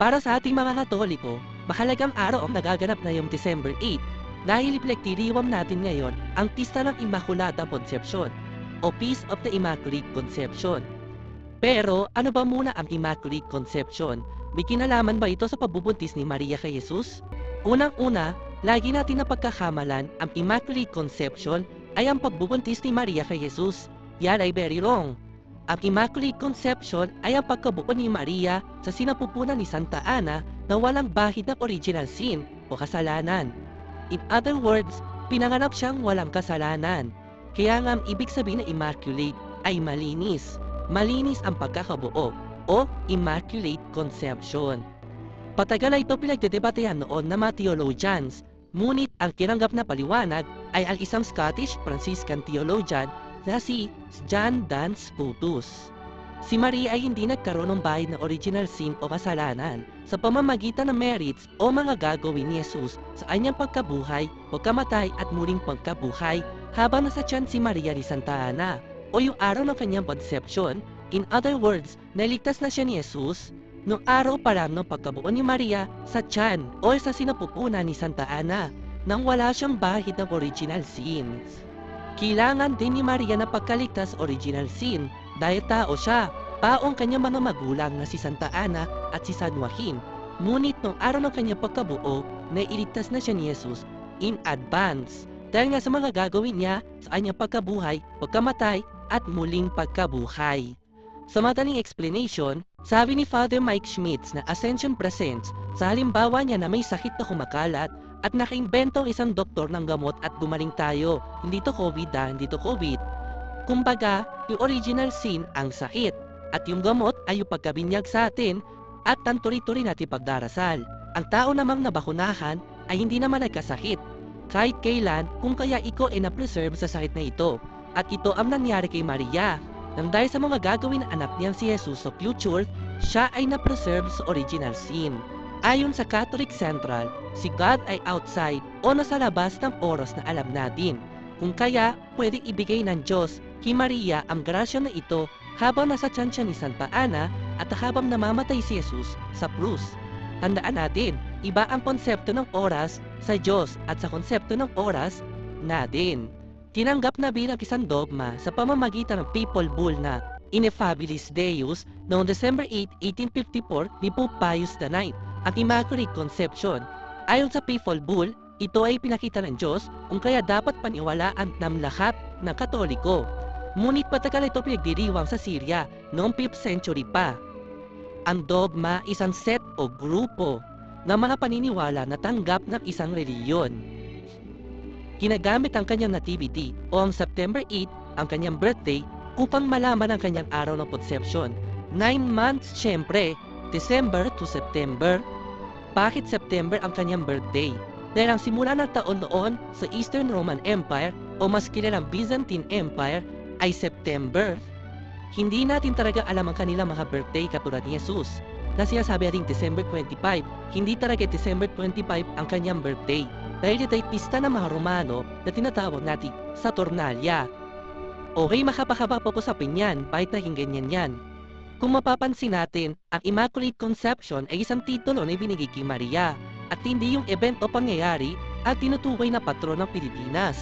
Para sa ating mga Katoliko, mahalagang araw ang nagaganap ngayong December 8 dahil ipinagtiriwam natin ngayon ang pista ng Immaculata Concepcion o Feast of the Immaculate Conception. Pero ano ba muna ang Immaculate Conception? May kinalaman ba ito sa pagbubuntis ni Maria kay Jesus? Unang-una, lagi natin napagkakamalan ang Immaculate Conception ay ang pagbubuntis ni Maria kay Jesus. Yan ay very wrong. Ang Immaculate Conception ay ang pagkabuo ni Maria sa sinapupunan ni Santa Ana na walang bahid ng original sin o kasalanan. In other words, pinanganak siyang walang kasalanan. Kaya nga ang ibig sabihin ng immaculate ay malinis. Malinis ang pagkakabuo o Immaculate Conception. Patagal na ito pinagdedebatehan noon ng mga theologians, ngunit ang kinanggap na paliwanag ay ang isang Scottish Franciscan theologian na si John Duns Scotus. Si Maria ay hindi nagkaroon ng bahid ng original sin o kasalanan sa pamamagitan ng merits o mga gagawin ni Jesus sa anyang pagkabuhay, pagkamatay at muling pagkabuhay habang nasa tiyan si Maria ni Santa Ana o yung araw ng kanyang conception. In other words, naligtas na siya ni Jesus noong araw pa lang ng pagkabuo ni Maria sa tiyan o sa sinapupunan ni Santa Ana nang wala siyang bahid ng original sins. Kailangan din ni Maria na pagkaligtas original sin dahil tao siya, paong kanyang mga magulang na si Santa Ana at si San Joaquin. Ngunit nung araw ng kanyang pagkabuo, nailigtas na siya ni Jesus in advance dahil nga sa mga gagawin niya sa kanyang pagkabuhay, pagkamatay at muling pagkabuhay. Sa madaling explanation, sabi ni Father Mike Schmitz na Ascension Presents sa halimbawa niya na may sakit na kumakalat at nakaimbento ang isang doktor ng gamot at gumaling tayo. Hindi to COVID ah, hindi to COVID. Kumbaga, yung original sin ang sakit at yung gamot ay yung pagkabinyag sa atin at ang turi-turi natin pagdarasal. Ang tao namang nabakunahan ay hindi naman nagkasakit kahit kailan kung kaya ikaw ay na-preserve sa sakit na ito. At ito ang nangyari kay Maria. Nang dahil sa mga gagawin anak niyang si Jesus sa future, siya ay na-preserve sa original sin. Ayon sa Catholic Central, si God ay outside o nasa labas ng oras na alam natin. Kung kaya, pwedeng ibigay ng Diyos kay Maria ang grasya na ito habang nasa tiyan ni Santa Ana at habang namamatay si Jesus sa krus. Tandaan natin, iba ang konsepto ng oras sa Diyos at sa konsepto ng oras natin. Tinanggap na bilang isang dogma sa pamamagitan ng papal bull na Ineffabilis Deus noong December 8, 1854 ni Pope Pius IX ang Immaculate Conception. Ayon sa papal bull, ito ay pinakita ng Diyos kung kaya dapat paniwalaan ng lahat ng katoliko. Ngunit patagal ito pinagdiriwang sa Syria noong 5th century pa. Ang dogma isang set o grupo ng mga paniniwala na tanggap ng isang reliyon. Ginagamit ang kanyang nativity o ang September 8, ang kanyang birthday, upang malaman ang kanyang araw ng conception. 9 months syempre, December to September. Bakit September ang kanyang birthday? Dahil ang simula ng taon noon sa Eastern Roman Empire o mas kilalang Byzantine Empire ay September. Hindi natin talaga alam ang kanilang mga birthday katulad ni Jesus na sinasabi natin December 25. Hindi talaga December 25 ang kanyang birthday dahil ito ay pista ng mga Romano na tinatawag natin Saturnalia. Okay, makapakaba pa po sa pinyan, kahit naging ganyan yan. Kung mapapansin natin, ang Immaculate Conception ay isang titulo na ibinigay kay Maria at hindi yung event o pangyayari at tinutukoy na patron ng Pilipinas.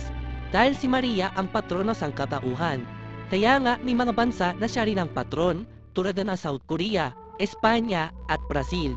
Dahil si Maria ang patron ng sangkatauhan. Kaya nga may mga bansa na siya rin ang patron tulad na South Korea, Espanya at Brazil.